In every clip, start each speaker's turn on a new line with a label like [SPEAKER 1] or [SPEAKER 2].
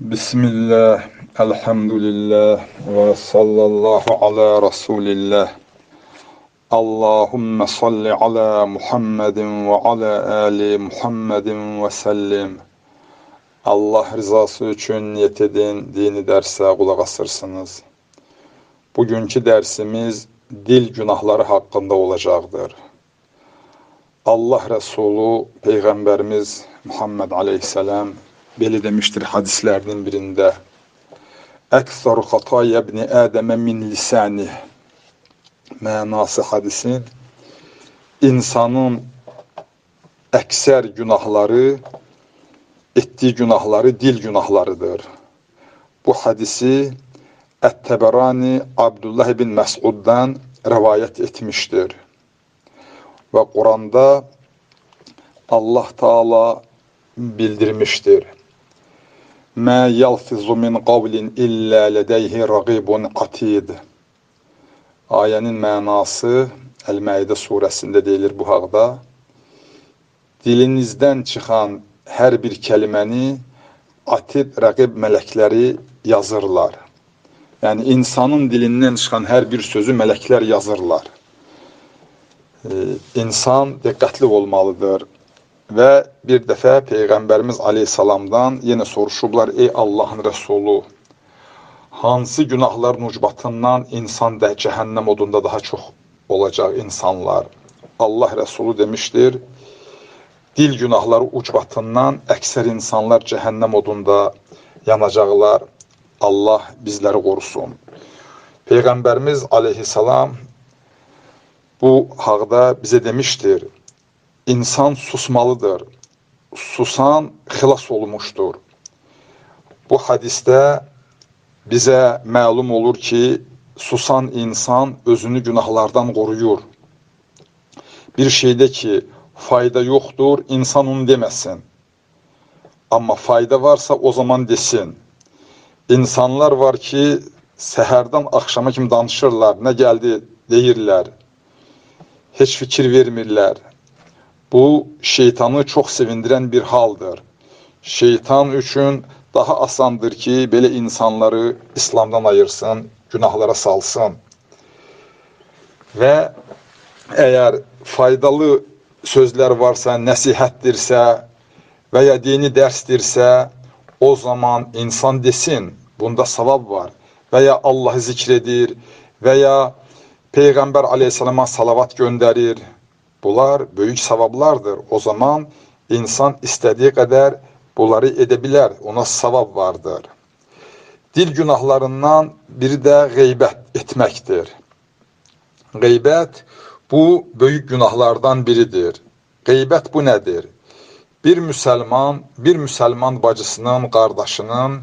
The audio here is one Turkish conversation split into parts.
[SPEAKER 1] Bismillah, elhamdülillah ve sallallahu ala Resulillah. Allahümme salli ala Muhammedin ve ala ali Muhammedin ve sellim. Allah rızası üçün niyet dini dərsə qulaq asırsınız. Bugünkü dərsimiz dil günahları haqqında olacaqdır. Allah Resulü Peyğəmbərimiz Muhammed Aleyhisselam belə demiştir hadislərinin birində. Əksar xataya ibn Adəmə min lisani. Mənası hadisin insanın əksər günahları etdiyi günahları dil günahlarıdır. Bu hadisi Ət-Təbərani Abdullah ibn Məsuddan rəvayət etmişdir. Və Quranda Allah Taala bildirmişdir. Mə yalfizu min qavlin illə ledeyhi raqibun atid. Ayənin mənası Əl-Məidə surəsində deyilir bu haqda. Dilinizdən çıxan hər bir kəliməni atid rəqib mələkləri yazırlar. Yəni insanın dilindən çıxan hər bir sözü mələklər yazırlar. Ee, insan diqqətli olmalıdır. Və bir dəfə Peyğəmbərimiz aleyhissalamdan yenə soruşublar, ey Allahın Rəsulu, hansı günahların ucbatından insan da cəhənnəm odunda daha çox olacaq insanlar? Allah Rəsulu demişdir, dil günahları ucbatından əksər insanlar cəhənnəm odunda yanacaqlar. Allah bizləri qorusun. Peyğəmbərimiz aleyhissalam bu haqda bizə demişdir, insan susmalıdır. Susan xilas olmuşdur. Bu hadisdə bizə məlum olur ki, susan insan özünü günahlardan qoruyur. Bir şeydə ki, fayda yoxdur, insan onu deməsin. Amma fayda varsa o zaman desin. İnsanlar var ki, səhərdən axşama kimi danışırlar, nə gəldi deyirlər. Heç fikir vermirlər. Bu şeytanı çox sevindirən bir haldır. Şeytan üçün daha asandır ki, belə insanları İslamdan ayırsın, günahlara salsın. Və əgər faydalı sözlər varsa, nəsihətdirsə və ya dini dərsdirsə, o zaman insan desin, bunda savab var və ya Allahı zikr edir və ya salavat göndərir. Bunlar böyük savablardır. O zaman insan istədiyi qədər bunları edə bilər. Ona savab vardır. Dil günahlarından biri də qeybət etməkdir. Qeybət bu böyük günahlardan biridir. Qeybət bu nədir? Bir müsəlman, bir müsəlman bacısının, qardaşının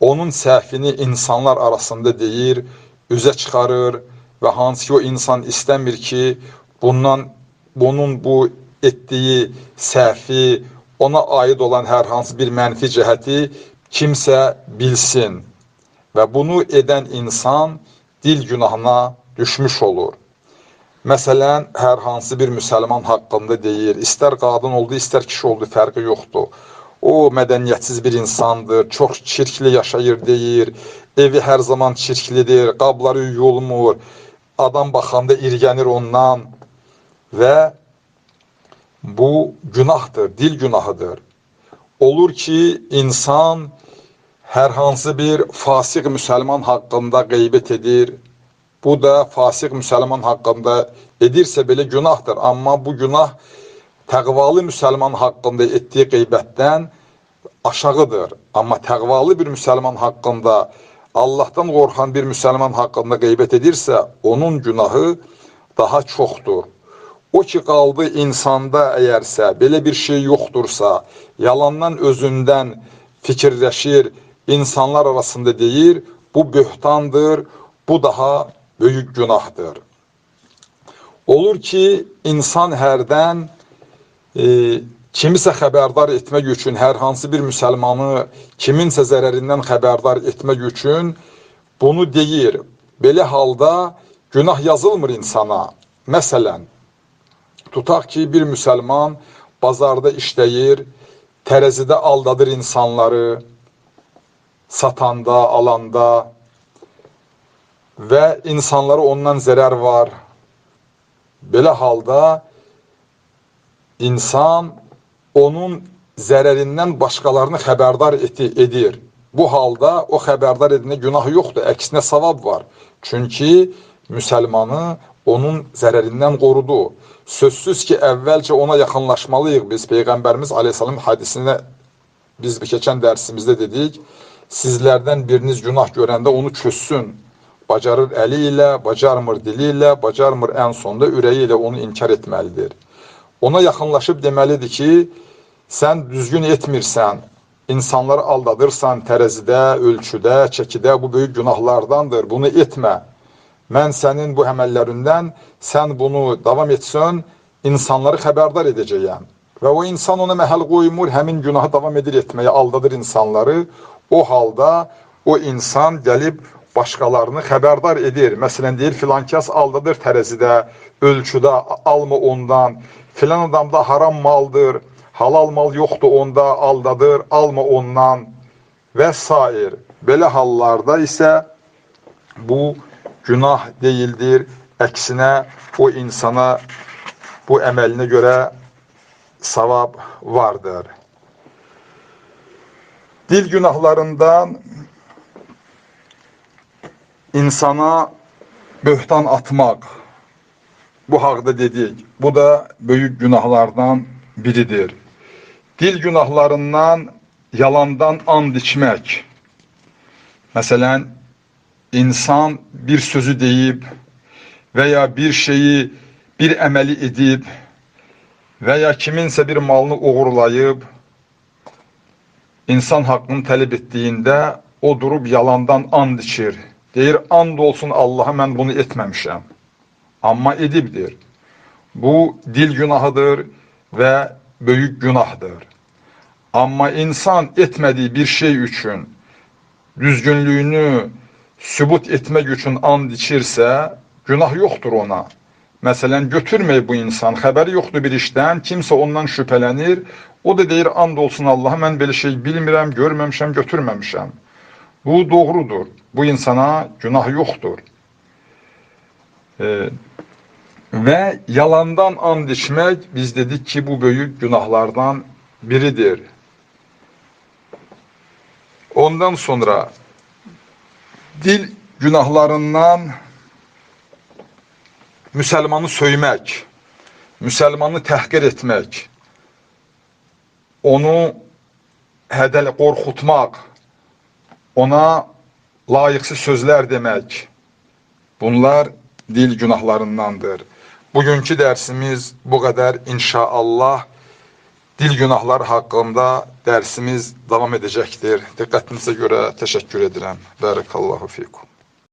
[SPEAKER 1] onun səhvini insanlar arasında deyir, üzə çıxarır və hansı ki o insan istəmir ki, bundan bunun bu etdiyi səhvi, ona aid olan hər hansı bir mənfi cəhəti kimsə bilsin və bunu edən insan dil günahına düşmüş olur. Məsələn, hər hansı bir müsəlman haqqında deyir, istər qadın oldu, istər kişi oldu, fərqi yoxdur. O mədəniyyətsiz bir insandır, çox çirkli yaşayır deyir, evi hər zaman çirklidir, qabları yolmur, adam baxanda irgənir ondan və bu günahdır, dil günahıdır. Olur ki, insan hər hansı bir fasıq müsəlman haqqında qeybət edir. Bu da fasıq müsəlman haqqında edirsə belə günahdır. Amma bu günah təqvalı müsəlman haqqında etdiyi qeybətdən aşağıdır. Amma təqvalı bir müsəlman haqqında Allahdan qorxan bir müsəlman haqqında qeybət edirsə, onun günahı daha çoxdur. O ki qaldı insanda əgərsə, belə bir şey yoxdursa, yalandan özündən fikirləşir, insanlar arasında deyir, bu böhtandır, bu daha böyük günahdır. Olur ki, insan hərdən e, kimisə xəbərdar etmək üçün, hər hansı bir müsəlmanı kiminsə zərərindən xəbərdar etmək üçün bunu deyir. Belə halda günah yazılmır insana. Məsələn, tutaq ki, bir müsəlman bazarda işləyir, tərəzidə aldadır insanları, satanda, alanda ve insanlara ondan zarar var. Belə halda insan onun zərərindən başqalarını xəbərdar edir. Bu halda o xəbərdar edinə günah yoxdur, əksinə savab var. Çünki müsəlmanı onun zərərindən qorudu. Sözsüz ki, əvvəlcə ona yaxınlaşmalıyıq biz. Peyğəmbərimiz Aleyhisselam hadisinə biz bir keçən dərsimizdə dedik. Sizlərdən biriniz günah görəndə onu çözsün. Bacarır əli ilə, bacarmır dili ilə, bacarmır ən sonda ürəyi ilə onu inkar etməlidir. Ona yaxınlaşıb deməlidir ki, sən düzgün etmirsən, insanları aldadırsan tərəzidə, ölçüdə, çəkidə, bu böyük günahlardandır. Bunu etmə. Mən sənin bu əməllərindən sən bunu davam etsən, insanları xəbərdar edəcəyəm. Və o insan ona məhəl qoymur, həmin günahı davam edir etməyə, aldadır insanları. O halda o insan gəlib başqalarını xəbərdar edir. Məsələn, deyir, filan kəs aldadır tərəzidə, ölçüdə, alma ondan. Filan adamda haram maldır, halal mal yoxdur onda, aldadır, alma ondan və s. Belə hallarda isə bu günah değildir. Əksinə o insana bu əməlinə görə savab vardır. Dil günahlarından insana böhtan atmaq. Bu haqda dedik. Bu da böyük günahlardan biridir. Dil günahlarından yalandan and içmək. Məsələn, insan bir sözü deyib veya bir şeyi, bir əməli edib veya kiminsə bir malını uğurlayıb insan haqqını tələb etdiyində o durub yalandan and içir. Deyir, and olsun Allaha mən bunu etməmişəm. Amma edibdir. Bu dil günahıdır və böyük günahdır. Amma insan etmədiyi bir şey üçün düzgünlüyünü sübut etmək üçün and içirsə, günah yoxdur ona. Məsələn, götürməyib bu insan, xəbəri yoxdur bir işdən, kimsə ondan şübhələnir, o da deyir, and olsun Allaha, mən belə şey bilmirəm, görməmişəm, götürməmişəm. Bu doğrudur. Bu insana günah yoxdur. Ee, və yalandan and içmək, biz dedik ki, bu böyük günahlardan biridir. Ondan sonra dil günahlarından müsəlmanı söymək, müsəlmanı təhqir etmək, onu hədəl qorxutmaq, ona layıqsız sözlər demək. Bunlar dil günahlarındandır. Bugünkü dərsimiz bu qədər inşaallah. Dil günahları haqqında dərsimiz davam edəcəkdir. Diqqətinizə görə təşəkkür edirəm. Barakallahu fikum.